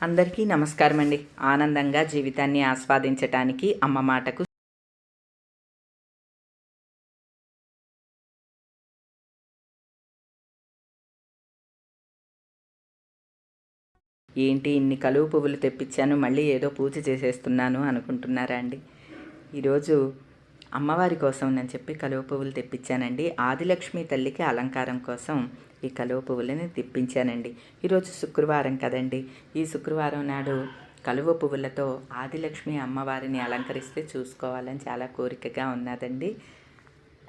అందరికీ నమస్కారం అండి ఆనందంగా జీవితాన్ని ఆస్వాదించటానికి అమ్మ మాటకు ఏంటి ఇన్ని కలువు పువ్వులు తెప్పించాను మళ్ళీ ఏదో పూజ చేసేస్తున్నాను అనుకుంటున్నారా అండి? ఈరోజు అమ్మవారి కోసం నేను చెప్పి కలువ పువ్వులు తెప్పించానండి. ఆదిలక్ష్మి తల్లికి అలంకారం కోసం ఈ కలువ పువ్వులని తెప్పించానండి. ఈరోజు శుక్రవారం కదండి. ఈ శుక్రవారం నాడు కలువ పువ్వులతో ఆదిలక్ష్మి అమ్మవారిని అలంకరిస్తే చూసుకోవాలని చాలా కోరికగా ఉన్నదండి.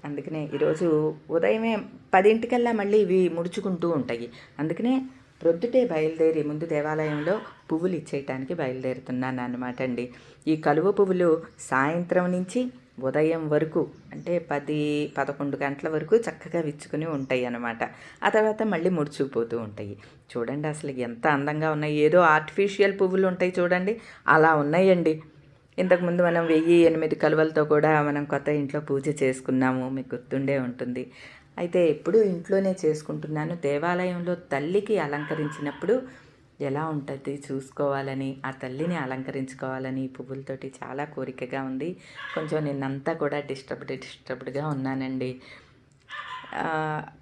అందుకనే ఈరోజు ఉదయమే పదింటికల్లా మళ్ళీ ఇవి ముడుచుకుంటూ ఉంటాయి. అందుకనే ప్రొద్దుటే బయలుదేరి ముందు దేవాలయంలో పువ్వులు ఇచ్చేయటానికి బయలుదేరుతున్నాను అనమాట అండి. ఈ కలువ పువ్వులు సాయంత్రం నుంచి ఉదయం వరకు అంటే పది పదకొండు గంటల వరకు చక్కగా విచ్చుకుని ఉంటాయి అన్నమాట. ఆ తర్వాత మళ్ళీ ముడుచుకుపోతూ ఉంటాయి. చూడండి అసలు ఎంత అందంగా ఉన్నాయి. ఏదో ఆర్టిఫిషియల్ పువ్వులు ఉంటాయి చూడండి. అలా ఉన్నాయండి. ఇంతకుముందు మనం వెయ్యి ఎనిమిది కలువలతో కూడా మనం కొత్త ఇంట్లో పూజ చేసుకున్నాము. మీకు గుర్తుండే ఉంటుంది. అయితే ఎప్పుడు ఇంట్లోనే చేసుకుంటున్నాను. దేవాలయంలో తల్లికి అలంకరించినప్పుడు ఎలా ఉంటుంది చూసుకోవాలని ఆ తల్లిని అలంకరించుకోవాలని ఈ పువ్వులతోటి చాలా కోరికగా ఉంది. కొంచెం నిన్నంతా కూడా డిస్టర్బ్డ్ డిస్టర్బ్డ్గా ఉన్నానండి.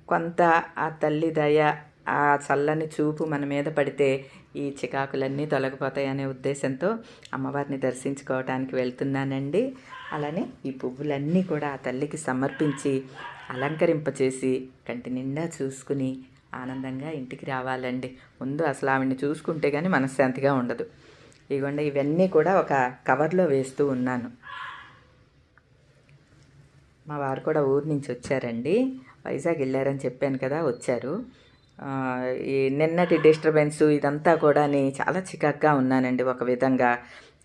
కొంత ఆ తల్లి దయ ఆ చల్లని చూపు మన మీద పడితే ఈ చికాకులన్నీ తొలగిపోతాయి అనే ఉద్దేశంతో అమ్మవారిని దర్శించుకోవడానికి వెళ్తున్నానండి. అలానే ఈ పువ్వులన్నీ కూడా ఆ తల్లికి సమర్పించి అలంకరింపచేసి కంటి నిండా చూసుకుని ఆనందంగా ఇంటికి రావాలండి. ముందు అసలు ఆవిడని చూసుకుంటే కానీ మనశ్శాంతిగా ఉండదు. ఇదిగోండి ఇవన్నీ కూడా ఒక కవర్లో వేస్తూ ఉన్నాను. మా వారు కూడా ఊరు నుంచి వచ్చారండి. వైజాగ్ వెళ్ళారని చెప్పాను కదా వచ్చారు. ఈ నిన్నటి డిస్టర్బెన్స్ ఇదంతా కూడా చాలా చికాక్గా ఉన్నానండి ఒక విధంగా.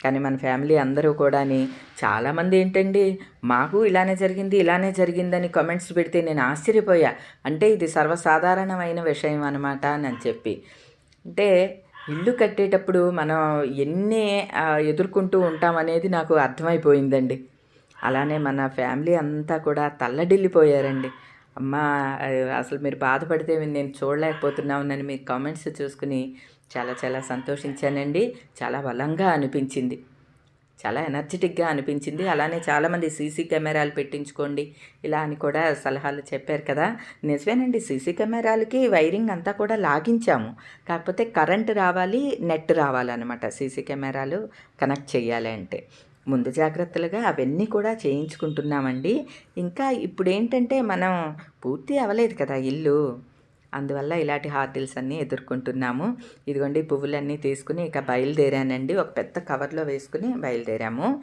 కానీ మన ఫ్యామిలీ అందరూ కూడాని చాలామంది ఏంటండి మాకు ఇలానే జరిగింది ఇలానే జరిగిందని కమెంట్స్ పెడితే నేను ఆశ్చర్యపోయా. అంటే ఇది సర్వసాధారణమైన విషయం అనమాట అని చెప్పి. అంటే ఇల్లు కట్టేటప్పుడు మనం ఎన్ని ఎదుర్కొంటూ ఉంటామనేది నాకు అర్థమైపోయిందండి. అలానే మన ఫ్యామిలీ అంతా కూడా తల్లడిల్లిపోయారండి. అమ్మ అసలు మీరు బాధపడితే నేను చూడలేకపోతున్నామని మీ కామెంట్స్ చూసుకుని చాలా చాలా సంతోషించానండి. చాలా బలంగా అనిపించింది. చాలా ఎనర్జెటిక్గా అనిపించింది. అలానే చాలామంది సీసీ కెమెరాలు పెట్టించుకోండి ఇలా అని కూడా సలహాలు చెప్పారు కదా. నిజమేనండి సీసీ కెమెరాలకి వైరింగ్ అంతా కూడా లాగించాము. కాకపోతే కరెంట్ రావాలి నెట్ రావాలన్నమాట సీసీ కెమెరాలు కనెక్ట్ చేయాలి అంటే. ముందు జాగ్రత్తలుగా అవన్నీ కూడా చేయించుకుంటున్నామండి. ఇంకా ఇప్పుడు ఏంటంటే మనం పూర్తి అవ్వలేదు కదా ఇల్లు. అందువల్ల ఇలాంటి హార్డిల్స్ అన్నీ ఎదుర్కొంటున్నాము. ఇదిగోండి పువ్వులన్నీ తీసుకుని ఇక బయలుదేరానండి. ఒక పెద్ద కవర్లో వేసుకుని బయలుదేరాము.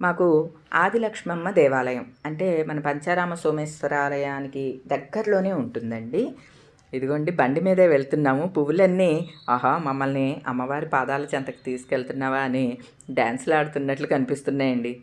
మాకు ఆదిలక్ష్మమ్మ దేవాలయం అంటే మన పంచారామ సోమేశ్వరాలయానికి దగ్గరలోనే ఉంటుందండి. ఇదిగోండి బండి మీదే వెళ్తున్నాము. పువ్వులన్నీ ఆహా మమ్మల్ని అమ్మవారి పాదాల చెంతకు తీసుకెళ్తున్నావా అని డ్యాన్స్లు ఆడుతున్నట్లు కనిపిస్తున్నాయండి.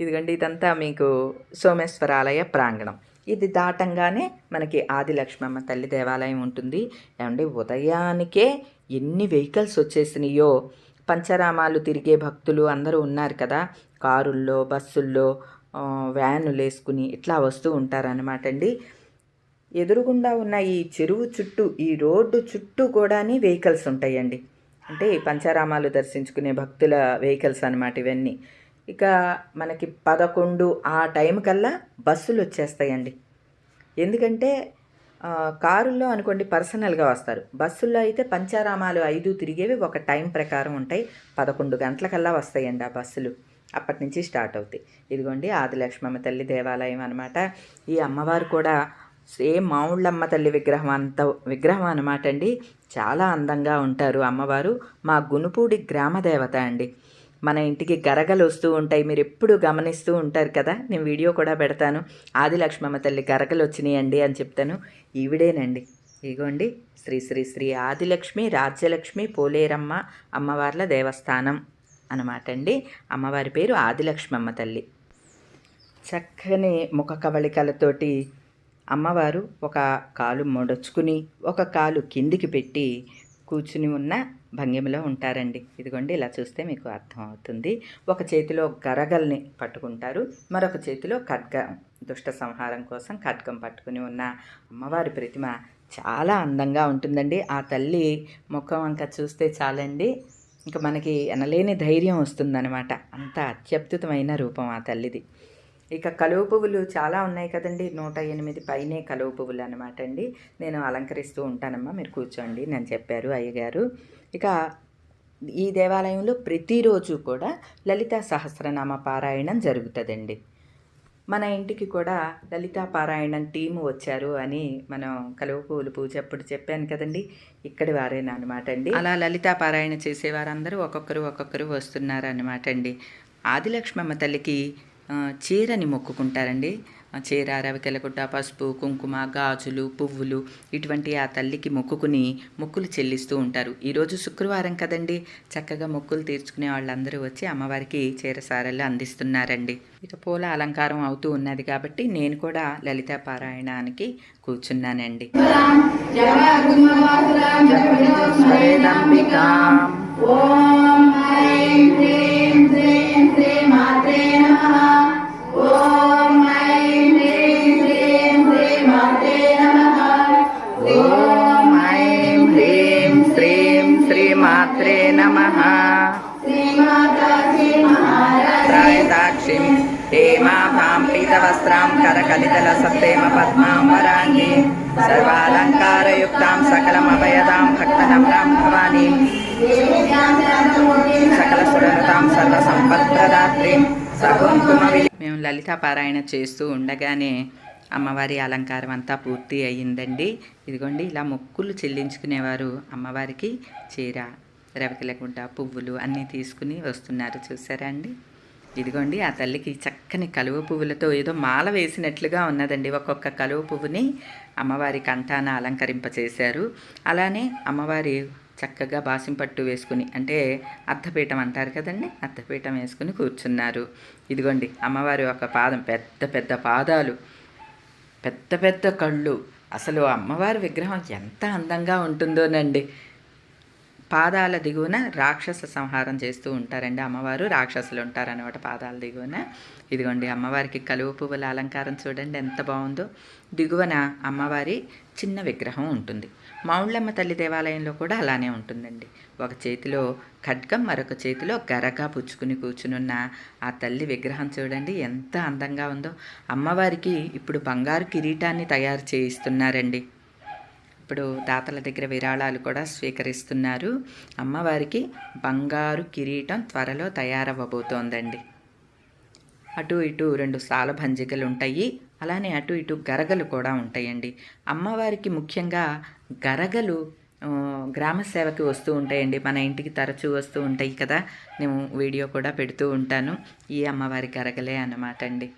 ఇదిగోండి ఇదంతా మీకు సోమేశ్వరాలయ ప్రాంగణం. ఇది దాటంగానే మనకి ఆదిలక్ష్మమ్మ తల్లి దేవాలయం ఉంటుంది. ఏమండి? ఉదయానికే ఎన్ని వెహికల్స్ వచ్చేసినాయో. పంచరామాలు తిరిగే భక్తులు అందరూ ఉన్నారు కదా. కారుల్లో బస్సుల్లో వ్యాన్లు వ్యానులు వేసుకుని ఇట్లా వస్తూ ఉంటారనమాట అండి. ఎదురుగుండా ఉన్న ఈ చెరువు చుట్టూ ఈ రోడ్డు చుట్టూ కూడాని వెహికల్స్ ఉంటాయండి. అంటే పంచారామాలు దర్శించుకునే భక్తుల వెహికల్స్ అనమాట ఇవన్నీ. ఇక మనకి పదకొండు ఆ టైం కల్లా బస్సులు వచ్చేస్తాయండి. ఎందుకంటే కారుల్లో అనుకోండి పర్సనల్గా వస్తారు. బస్సుల్లో అయితే పంచారామాలు ఐదు తిరిగేవి ఒక టైం ప్రకారం ఉంటాయి. పదకొండు గంటలకల్లా వస్తాయండి ఆ బస్సులు. అప్పటి నుంచి స్టార్ట్ అవుతాయి. ఇదిగోండి ఆదిలక్ష్మమ్మ తల్లి దేవాలయం అనమాట ఈ అమ్మవారు కూడా సేమ్ మావుళ్ళమ్మ తల్లి విగ్రహం అంత విగ్రహం అనమాట అండి. చాలా అందంగా ఉంటారు అమ్మవారు. మా గునుపూడి గ్రామ దేవత అండి. మన ఇంటికి గరగలు వస్తూ ఉంటాయి. మీరు ఎప్పుడు గమనిస్తూ ఉంటారు కదా? నేను వీడియో కూడా పెడతాను. ఆదిలక్ష్మమ్మ తల్లి గరగలు వచ్చినాయండి అని చెప్తాను. ఈవిడేనండి. ఇగోండి శ్రీ శ్రీ శ్రీ ఆదిలక్ష్మి రాజ్యలక్ష్మి పోలేరమ్మ అమ్మవార్ల దేవస్థానం అనమాట అండి. అమ్మవారి పేరు ఆదిలక్ష్మమ్మ తల్లి. చక్కని ముఖ కవళికలతోటి అమ్మవారు ఒక కాలు మొడచుకుని ఒక కాలు కిందికి పెట్టి కూర్చుని ఉన్న భంగిమలో ఉంటారండి. ఇదిగోండి ఇలా చూస్తే మీకు అర్థమవుతుంది ఒక చేతిలో గరగల్ని పట్టుకుంటారు. మరొక చేతిలో ఖడ్గం దుష్ట సంహారం కోసం ఖడ్గం పట్టుకుని ఉన్న అమ్మవారి ప్రతిమ చాలా అందంగా ఉంటుందండి. ఆ తల్లి ముఖం అంక చూస్తే చాలండి. ఇంకా మనకి ఎనలేని ధైర్యం వస్తుందన్నమాట. అంత అత్యద్భుతమైన రూపం ఆ తల్లిది. ఇక కలువ పువ్వులు చాలా ఉన్నాయి కదండి. నూట ఎనిమిది పైనే కలువ పువ్వులు అనమాట అండి. నేను అలంకరిస్తూ ఉంటానమ్మా. మీరు కూర్చోండి. నేను చెప్పారు అయ్యగారు. ఇక ఈ దేవాలయంలో ప్రతిరోజు కూడా లలిత సహస్రనామ పారాయణం జరుగుతుందండి. మన ఇంటికి కూడా లలితా పారాయణం టీము వచ్చారు అని మనం కలువ పువ్వులు పూజ అప్పుడు చెప్పాను కదండి. ఇక్కడి వారేనా అనమాట అండి. అలా లలితా పారాయణ చేసేవారందరూ ఒక్కొక్కరు ఒక్కొక్కరు వస్తున్నారు అనమాట అండి. ఆదిలక్ష్మమ్మ తల్లికి చీరని మొక్కుకుంటారండి. చీర రవికెలకుట్ట పసుపు కుంకుమ గాజులు పువ్వులు ఇటువంటి ఆ తల్లికి మొక్కుకుని మొక్కులు చెల్లిస్తూ ఉంటారు. ఈరోజు శుక్రవారం కదండి. చక్కగా మొక్కులు తీర్చుకునే వాళ్ళందరూ వచ్చి అమ్మవారికి చీర సారలు అందిస్తున్నారండి. ఇక పూల అలంకారం అవుతూ ఉన్నది కాబట్టి నేను కూడా లలిత పారాయణానికి కూర్చున్నానండి. ఓం ఐం హ్రీం శ్రీం శ్రీమాత్రే నమ ప్రాయదాక్షిం హేమాభాం పీతవస్త్రాం కరకలితల సత్తేమ పద్మాం వరాంగి సర్వాలంకారయుక్తాం సకలమభయదాం భక్తనమ్రాం భవానీ సకల సురనుతాం మేము లలిత పారాయణ చేస్తూ ఉండగానే అమ్మవారి అలంకారం అంతా పూర్తి అయ్యిందండి. ఇదిగోండి ఇలా మొక్కులు చెల్లించుకునేవారు అమ్మవారికి చీర రవికిలకుంట పువ్వులు అన్నీ తీసుకుని వస్తున్నారు. చూసారా అండి? ఇదిగోండి ఆ తల్లికి చక్కని కలువ పువ్వులతో ఏదో మాల వేసినట్లుగా ఉన్నదండి. ఒక్కొక్క కలువ పువ్వుని అమ్మవారి కంఠాన అలంకరింపచేశారు. అలానే అమ్మవారి చక్కగా బాసింపట్టు వేసుకుని అంటే అర్థపీఠం అంటారు కదండి అర్థపీఠం వేసుకుని కూర్చున్నారు. ఇదిగోండి అమ్మవారి ఒక పాదం పెద్ద పెద్ద పాదాలు పెద్ద పెద్ద కళ్ళు. అసలు అమ్మవారి విగ్రహం ఎంత అందంగా ఉంటుందోనండి. పాదాల దిగువన రాక్షస సంహారం చేస్తూ ఉంటారండి అమ్మవారు. రాక్షసులు ఉంటారనమాట పాదాల దిగువన. ఇదిగోండి అమ్మవారికి కలువ పువ్వుల అలంకారం చూడండి ఎంత బాగుందో. దిగువన అమ్మవారి చిన్న విగ్రహం ఉంటుంది. మౌళ్ళమ్మ తల్లి దేవాలయంలో కూడా అలానే ఉంటుందండి. ఒక చేతిలో ఖడ్గం మరొక చేతిలో గరగా పుచ్చుకుని కూర్చునున్న ఆ తల్లి విగ్రహం చూడండి ఎంత అందంగా ఉందో. అమ్మవారికి ఇప్పుడు బంగారు కిరీటాన్ని తయారు చేయిస్తున్నారండి. ఇప్పుడు దాతల దగ్గర విరాళాలు కూడా స్వీకరిస్తున్నారు. అమ్మవారికి బంగారు కిరీటం త్వరలో తయారవ్వబోతోందండి. అటు ఇటు రెండు సాలభంజికలు ఉంటాయి అలానే అటు ఇటు గరగలు కూడా ఉంటాయండి. అమ్మవారికి ముఖ్యంగా గరగలు గ్రామ సేవకి వస్తూ ఉంటాయండి. మన ఇంటికి తరచూ వస్తూ ఉంటాయి కదా. నేను వీడియో కూడా పెడుతూ ఉంటాను. ఈ అమ్మవారి గరగలే అన్నమాట అండి.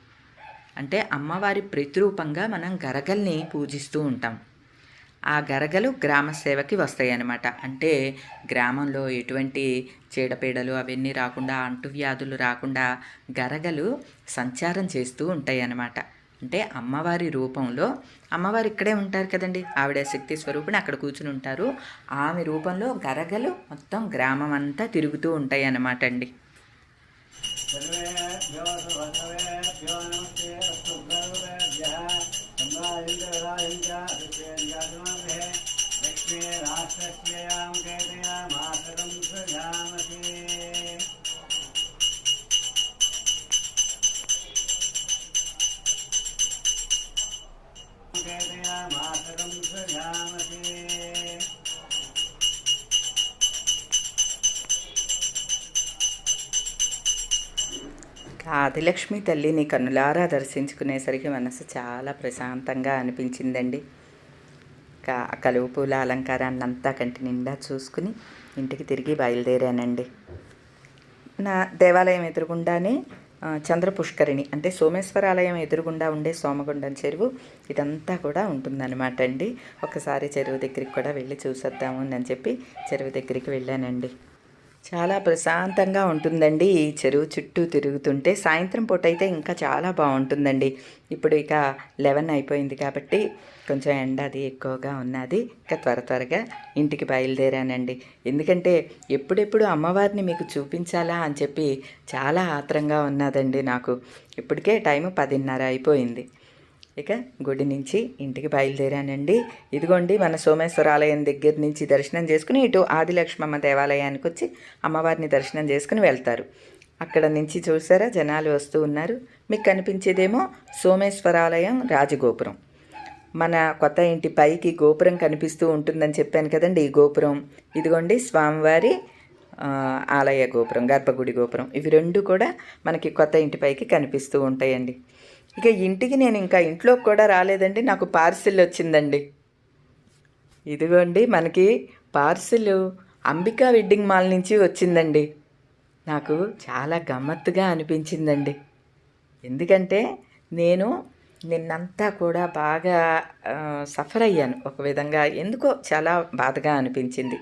అంటే అమ్మవారి ప్రతిరూపంగా మనం గరగల్ని పూజిస్తూ ఉంటాం. ఆ గరగలు గ్రామ సేవకి వస్తాయన్నమాట. అంటే గ్రామంలో ఎటువంటి చీడపీడలు అవన్నీ రాకుండా అంటువ్యాధులు రాకుండా గరగలు సంచారం చేస్తూ ఉంటాయి అన్నమాట అంటే అమ్మవారి రూపంలో అమ్మవారు ఇక్కడే ఉంటారు కదండి ఆవిడ శక్తి స్వరూపిణి అక్కడ కూర్చుని ఉంటారు. ఆమె రూపంలో గరగలు మొత్తం గ్రామం అంతా తిరుగుతూ ఉంటాయి అన్నమాట అండి लक्ष्मी राष्ट्रस्ययां केतयामासकं सृजामसि केतयामासकं सृजामसि ఆదిలక్ష్మి తల్లిని కన్నులారా దర్శించుకునేసరికి మనసు చాలా ప్రశాంతంగా అనిపించిందండి కా కలువ పూల అలంకారాన్ని అంతా కంటి నిండా చూసుకుని ఇంటికి తిరిగి బయలుదేరానండి. నా దేవాలయం ఎదురుగుండానే చంద్ర పుష్కరిణి అంటే సోమేశ్వరాలయం ఎదురుగుండా ఉండే సోమగుండం చెరువు ఇదంతా కూడా ఉంటుందన్నమాట అండి ఒకసారి చెరువు దగ్గరికి కూడా వెళ్ళి చూసేద్దాము అని చెప్పి చెరువు దగ్గరికి వెళ్ళానండి. చాలా ప్రశాంతంగా ఉంటుందండి ఈ చెరువు చుట్టూ తిరుగుతుంటే. సాయంత్రం పూట అయితే ఇంకా చాలా బాగుంటుందండి. ఇప్పుడు ఇక లెవెన్ అయిపోయింది కాబట్టి కొంచెం ఎండ అది ఎక్కువగా ఉన్నది. ఇక త్వర త్వరగా ఇంటికి బయలుదేరానండి. ఎందుకంటే ఎప్పుడెప్పుడు అమ్మవారిని మీకు చూపించాలా అని చెప్పి చాలా ఆత్రంగా ఉన్నదండి నాకు. ఇప్పటికే టైం పదిన్నర అయిపోయింది. ఇక గుడి నుంచి ఇంటికి బయలుదేరానండి. ఇదిగోండి మన సోమేశ్వర ఆలయం దగ్గర నుంచి దర్శనం చేసుకుని ఇటు ఆదిలక్ష్మమ్మ దేవాలయానికి వచ్చి అమ్మవారిని దర్శనం చేసుకుని వెళ్తారు. అక్కడ నుంచి చూసారా జనాలు వస్తూ ఉన్నారు. మీకు కనిపించేదేమో సోమేశ్వరాలయం రాజగోపురం. మన కొత్త ఇంటి పైకి గోపురం కనిపిస్తూ ఉంటుందని చెప్పాను కదండి ఈ గోపురం. ఇదిగోండి స్వామివారి ఆలయ గోపురం గర్భగుడి గోపురం. ఇవి రెండు కూడా మనకి కొత్త ఇంటి పైకి కనిపిస్తూ ఉంటాయండి. ఇక ఇంటికి నేను ఇంకా ఇంట్లోకి కూడా రాలేదండి నాకు పార్సిల్ వచ్చిందండి. ఇదిగోండి మనకి పార్సిల్ అంబికా వెడ్డింగ్ మాల్ నుంచి వచ్చిందండి. నాకు చాలా గమ్మత్తుగా అనిపించిందండి. ఎందుకంటే నేను నిన్నంతా కూడా బాగా సఫర్ అయ్యాను ఒక విధంగా. ఎందుకో చాలా బాధగా అనిపించింది.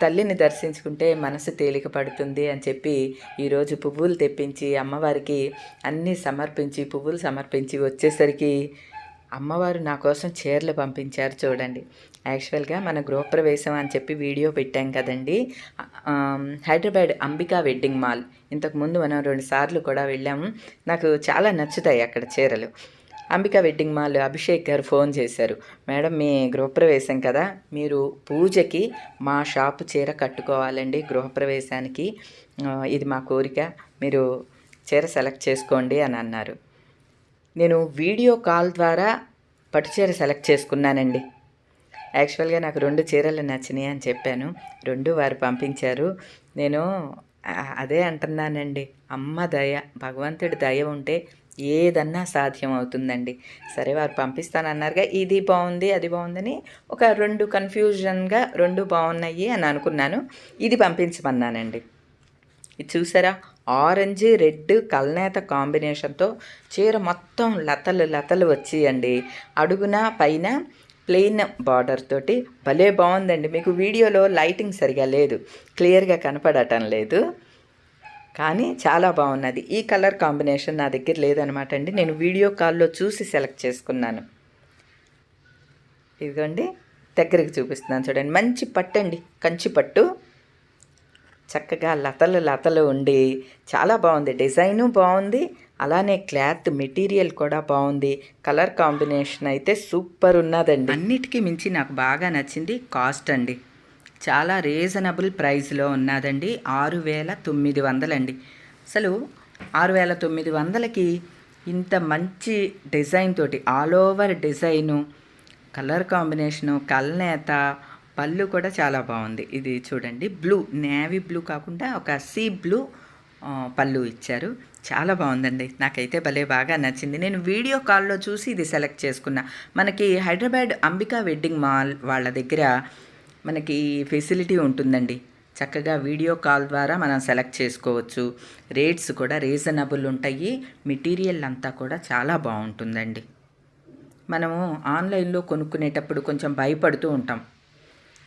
తల్లిని దర్శించుకుంటే మనసు తేలిక పడుతుంది అని చెప్పి ఈరోజు పువ్వులు తెప్పించి అమ్మవారికి అన్నీ సమర్పించి పువ్వులు సమర్పించి వచ్చేసరికి అమ్మవారు నా కోసం చీరలు పంపించారు చూడండి. యాక్చువల్గా మన గృహప్రవేశం అని చెప్పి వీడియో పెట్టాం కదండి. Hyderabad Ambika wedding mall. ఇంతకుముందు మనం రెండు సార్లు కూడా వెళ్ళాము నాకు చాలా నచ్చుతాయి అక్కడ చీరలు. అంబికా వెడ్డింగ్ మాల్ అభిషేక్ గారు ఫోన్ చేశారు. మేడం మీ గృహప్రవేశం కదా. మీరు పూజకి మా షాపు చీర కట్టుకోవాలండి గృహప్రవేశానికి ఇది మా కోరిక. మీరు చీర సెలెక్ట్ చేసుకోండి అని అన్నారు. నేను వీడియో కాల్ ద్వారా పట్టు చీర సెలెక్ట్ చేసుకున్నానండి. యాక్చువల్గా నాకు రెండు చీరలు నచ్చినాయి అని చెప్పాను. రెండు వారు పంపించారు. నేను అదే అంటున్నానండి. అమ్మ దయ భగవంతుడి దయ ఉంటే ఏదన్నా సాధ్యం అవుతుందండి. సరే వారు పంపిస్తానన్నారుగా ఇది బాగుంది అది బాగుందని ఒక రెండు కన్ఫ్యూజన్గా రెండు బాగున్నాయి అని అనుకున్నాను. ఇది పంపించమన్నానండి. ఇది చూసారా? ఆరెంజ్ రెడ్ కల్నేత కాంబినేషన్తో చీర మొత్తం లతలు లతలు వచ్చాయండి. అడుగున పైన ప్లెయిన్ బార్డర్ తోటి భలే బాగుందండి. మీకు వీడియోలో లైటింగ్ సరిగా లేదు. క్లియర్గా కనపడటం లేదు. కానీ చాలా బాగున్నది. ఈ కలర్ కాంబినేషన్ నా దగ్గర లేదనమాట అండి. నేను వీడియో కాల్లో చూసి సెలెక్ట్ చేసుకున్నాను. ఇదిగోండి. దగ్గరికి చూపిస్తున్నాను చూడండి. మంచి పట్టు అండి కంచి పట్టు. చక్కగా లతలు లతలు ఉండి చాలా బాగుంది. డిజైను బాగుంది. అలానే క్లాత్ మెటీరియల్ కూడా బాగుంది. కలర్ కాంబినేషన్ అయితే సూపర్ ఉన్నదండి. అన్నిటికీ మించి నాకు బాగా నచ్చింది కాస్ట్ అండి. చాలా రీజనబుల్ ప్రైస్లో ఉన్నదండి. ఆరు వేల తొమ్మిది వందలండి అసలు ఆరు వేల తొమ్మిది వందలకి ఇంత మంచి డిజైన్ తోటి all over design colour combination కల్నేత పళ్ళు కూడా చాలా బాగుంది. ఇది చూడండి బ్లూ నేవీ బ్లూ కాకుండా ఒక సీ బ్లూ పళ్ళు ఇచ్చారు. చాలా బాగుందండి. నాకైతే భలే బాగా నచ్చింది. నేను వీడియో కాల్లో చూసి ఇది సెలెక్ట్ చేసుకున్నా. మనకి హైదరాబాద్ అంబికా వెడ్డింగ్ మాల్ వాళ్ళ దగ్గర మనకి ఫెసిలిటీ ఉంటుందండి. చక్కగా వీడియో కాల్ ద్వారా మనం సెలెక్ట్ చేసుకోవచ్చు. రేట్స్ కూడా రీజనబుల్ ఉంటాయి. మెటీరియల్ అంతా కూడా చాలా బాగుంటుందండి. మనము ఆన్లైన్లో కొనుక్కునేటప్పుడు కొంచెం భయపడుతూ ఉంటాం.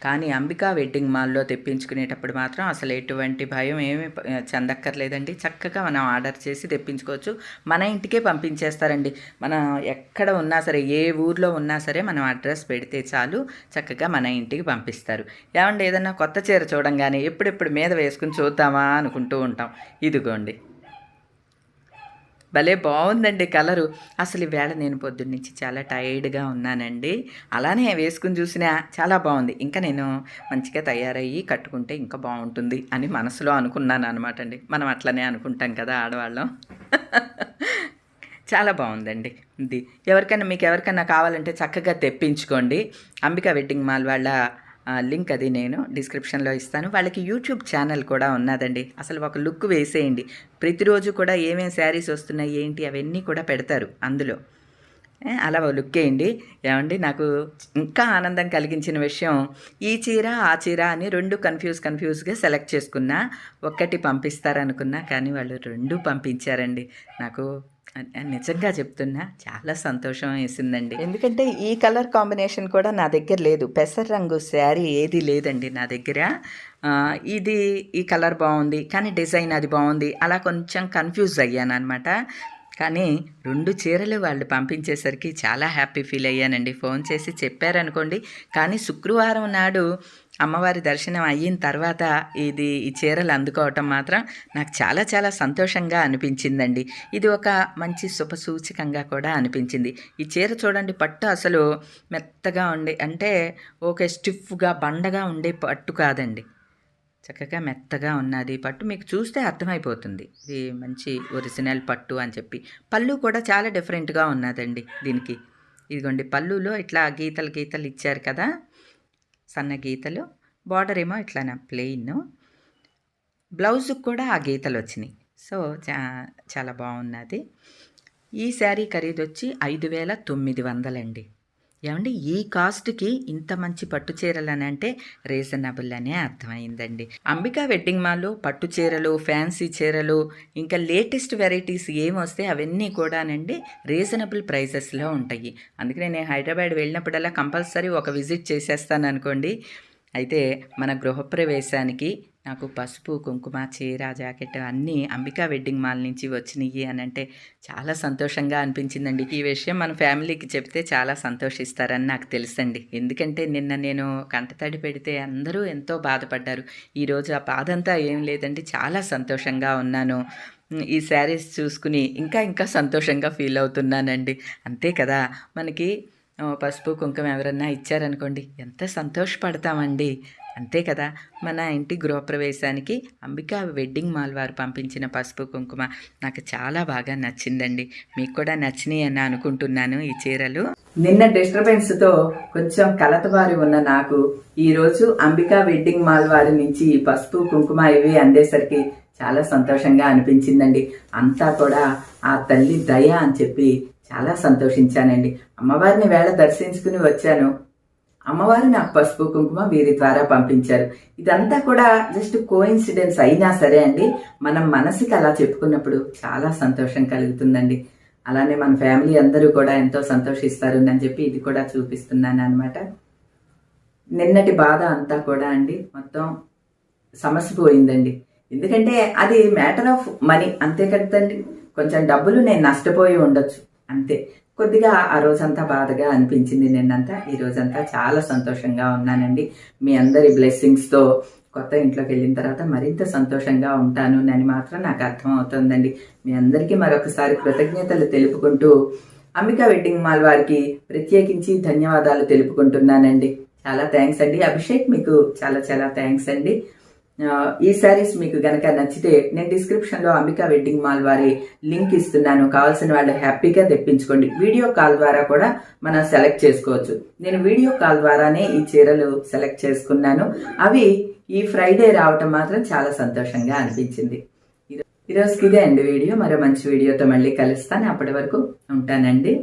కానీ అంబికా వెడ్డింగ్ మాల్లో తెప్పించుకునేటప్పుడు మాత్రం అసలు ఎటువంటి భయం ఏమి చెందక్కర్లేదండి. చక్కగా మనం ఆర్డర్ చేసి తెప్పించుకోవచ్చు. మన ఇంటికే పంపించేస్తారండి. మనం ఎక్కడ ఉన్నా సరే ఏ ఊర్లో ఉన్నా సరే మనం అడ్రస్ పెడితే చాలు చక్కగా మన ఇంటికి పంపిస్తారు. ఏమంటే ఏదన్నా కొత్త చీర చూడంగానే ఎప్పుడెప్పుడు మీద వేసుకుని చూద్దామా అనుకుంటూ ఉంటాం. ఇదిగోండి. భలే బాగుందండి కలరు. అసలు ఈవేళ నేను పొద్దున్నుంచి చాలా టైర్డ్గా ఉన్నానండి. అలానే వేసుకుని చూసినా చాలా బాగుంది ఇంకా నేను మంచిగా తయారయ్యి కట్టుకుంటే ఇంకా బాగుంటుంది అని మనసులో అనుకున్నాను అనమాట అండి. మనం అట్లనే అనుకుంటాం కదా ఆడవాళ్ళం. చాలా బాగుందండి ఇది. ఎవరికైనా మీకు ఎవరికైనా కావాలంటే చక్కగా తెప్పించుకోండి. అంబికా వెడ్డింగ్ మాల్ వాళ్ళ లింక్ అది నేను డిస్క్రిప్షన్లో ఇస్తాను. వాళ్ళకి యూట్యూబ్ ఛానల్ కూడా ఉన్నదండి. అసలు ఒక లుక్ వేసేయండి. ప్రతిరోజు కూడా ఏమేమి శారీస్ వస్తున్నాయి ఏంటి అవన్నీ కూడా పెడతారు అందులో. అలా లుక్ వేయండి. ఏమండి నాకు ఇంకా ఆనందం కలిగించిన విషయం ఈ చీర ఆ చీర అని రెండు కన్ఫ్యూజ్ కన్ఫ్యూజ్గా సెలెక్ట్ చేసుకున్నా ఒక్కటి పంపిస్తారనుకున్నా కానీ వాళ్ళు రెండు పంపించారండి. నాకు నిజంగా చెప్తున్నా చాలా సంతోషం వేసిందండి. ఎందుకంటే ఈ కలర్ కాంబినేషన్ కూడా నా దగ్గర లేదు. పెసర రంగు శారీ ఏది లేదండి నా దగ్గర. ఇది ఈ కలర్ బాగుంది కానీ డిజైన్ అది బాగుంది. అలా కొంచెం కన్ఫ్యూజ్ అయ్యాను అనమాట కానీ రెండు చీరలు వాళ్ళు పంపించేసరికి చాలా హ్యాపీ ఫీల్ అయ్యానండి. ఫోన్ చేసి చెప్పారనుకోండి. కానీ శుక్రవారం నాడు అమ్మవారి దర్శనం అయిన తర్వాత ఇది ఈ చీరలు అందుకోవటం మాత్రం నాకు చాలా చాలా సంతోషంగా అనిపించిందండి. ఇది ఒక మంచి శుభసూచకంగా కూడా అనిపించింది. ఈ చీర చూడండి పట్టు అసలు మెత్తగా ఉండే అంటే ఓకే స్టిఫ్గా బండగా ఉండే పట్టు కాదండి. చక్కగా మెత్తగా ఉన్నది పట్టు. మీకు చూస్తే అర్థమైపోతుంది. ఇది మంచి ఒరిజినల్ పట్టు అని చెప్పి. పళ్ళు కూడా చాలా డిఫరెంట్గా ఉన్నదండి దీనికి. ఇదిగోండి పళ్ళులో ఇట్లా గీతలు గీతలు ఇచ్చారు కదా. సన్న గీతలు బార్డర్ ఏమో ఇట్లా నా ప్లెయిన్ బ్లౌజ్కి కూడా ఆ గీతలు వచ్చినాయి. సో చా చాలా బాగున్నది ఈ శారీ ఖరీదు వచ్చి ఐదు వేల తొమ్మిది వందలండి. ఏమండి ఈ కాస్ట్కి ఇంత మంచి పట్టు చీరలు అని అంటే రీజనబుల్ అనే అర్థమైందండి. అంబికా వెడ్డింగ్ మాల్లో పట్టు చీరలు ఫ్యాన్సీ చీరలు ఇంకా లేటెస్ట్ వెరైటీస్ ఏమొస్తే అవన్నీ కూడానండి రీజనబుల్ ప్రైజెస్లో ఉంటాయి. అందుకనే నేను హైదరాబాద్ వెళ్ళినప్పుడల్లా కంపల్సరీ ఒక విజిట్ చేసేస్తాను అనుకోండి అయితే మన గృహప్రవేశానికి నాకు పసుపు కుంకుమ చీర జాకెట్ అన్నీ అంబికా వెడ్డింగ్ మాల్ నుంచి వచ్చినాయి అని అంటే చాలా సంతోషంగా అనిపించిందండి. ఈ విషయం మన ఫ్యామిలీకి చెప్తే చాలా సంతోషిస్తారని నాకు తెలుసండి. ఎందుకంటే నిన్న నేను కంటతడి పెడితే అందరూ ఎంతో బాధపడ్డారు. ఈరోజు ఆ బాధంతా ఏం లేదండి చాలా సంతోషంగా ఉన్నాను. ఈ శారీస్ చూసుకుని ఇంకా ఇంకా సంతోషంగా ఫీల్ అవుతున్నానండి. అంతే కదా మనకి పసుపు కుంకుమ ఎవరన్నా ఇచ్చారనుకోండి ఎంత సంతోషపడతామండి. అంతే కదా. మన ఇంటి గృహప్రవేశానికి అంబికా వెడ్డింగ్ మాల్ వారు పంపించిన పసుపు కుంకుమ నాకు చాలా బాగా నచ్చిందండి. మీకు కూడా నచ్చినాయి అని అనుకుంటున్నాను ఈ చీరలు. నిన్న డిస్టర్బెన్స్తో కొంచెం కలతబారి ఉన్న నాకు ఈరోజు అంబికా వెడ్డింగ్ మాల్ వారి నుంచి పసుపు కుంకుమ ఇవి అందేసరికి చాలా సంతోషంగా అనిపించిందండి. అంతా కూడా ఆ తల్లి దయ అని చెప్పి చాలా సంతోషించానండి. అమ్మవారిని వేళ దర్శించుకుని వచ్చాను. అమ్మవారు నాకు పసుపు కుంకుమ వీరి ద్వారా పంపించారు. ఇదంతా కూడా జస్ట్ కోఇన్సిడెన్స్ అయినా సరే అండి మనం మనసుకి అలా చెప్పుకున్నప్పుడు చాలా సంతోషం కలుగుతుందండి. అలానే మన ఫ్యామిలీ అందరూ కూడా ఎంతో సంతోషిస్తారు అని చెప్పి ఇది కూడా చూపిస్తున్నాను అనమాట నిన్నటి బాధ అంతా కూడా అండి మొత్తం సమస్య పోయిందండి. ఎందుకంటే అది మ్యాటర్ ఆఫ్ మనీ అంతే కదండి. కొంచెం డబ్బులు నేను నష్టపోయి ఉండొచ్చు అంతే. కొద్దిగా ఆ రోజంతా బాధగా అనిపించింది నిన్నంతా. ఈ రోజంతా చాలా సంతోషంగా ఉన్నానండి. మీ అందరి బ్లెస్సింగ్స్తో కొత్త ఇంట్లోకి వెళ్ళిన తర్వాత మరింత సంతోషంగా ఉంటాను అని మాత్రం నాకు అర్థం అవుతుందండి. మీ అందరికీ మరొకసారి కృతజ్ఞతలు తెలుపుకుంటూ అంబికా వెడ్డింగ్ మాల్ వారికి ప్రత్యేకించి ధన్యవాదాలు తెలుపుకుంటున్నానండి. చాలా థ్యాంక్స్ అండి. అభిషేక్ మీకు చాలా చాలా థ్యాంక్స్ అండి. ఈ శారీస్ మీకు గనక నచ్చితే నేను డిస్క్రిప్షన్లో అంబికా వెడ్డింగ్ మాల్ వారి లింక్ ఇస్తున్నాను. కావాల్సిన వాళ్ళు హ్యాపీగా తెప్పించుకోండి. వీడియో కాల్ ద్వారా కూడా మనం సెలెక్ట్ చేసుకోవచ్చు. నేను వీడియో కాల్ ద్వారానే ఈ చీరలు సెలెక్ట్ చేసుకున్నాను. అవి ఈ ఫ్రైడే రావటం మాత్రం చాలా సంతోషంగా అనిపించింది. ఈ రోజుకి ఇదే అండి వీడియో. మరో మంచి వీడియోతో మళ్ళీ కలుస్తాను. అప్పటి వరకు ఉంటానండి.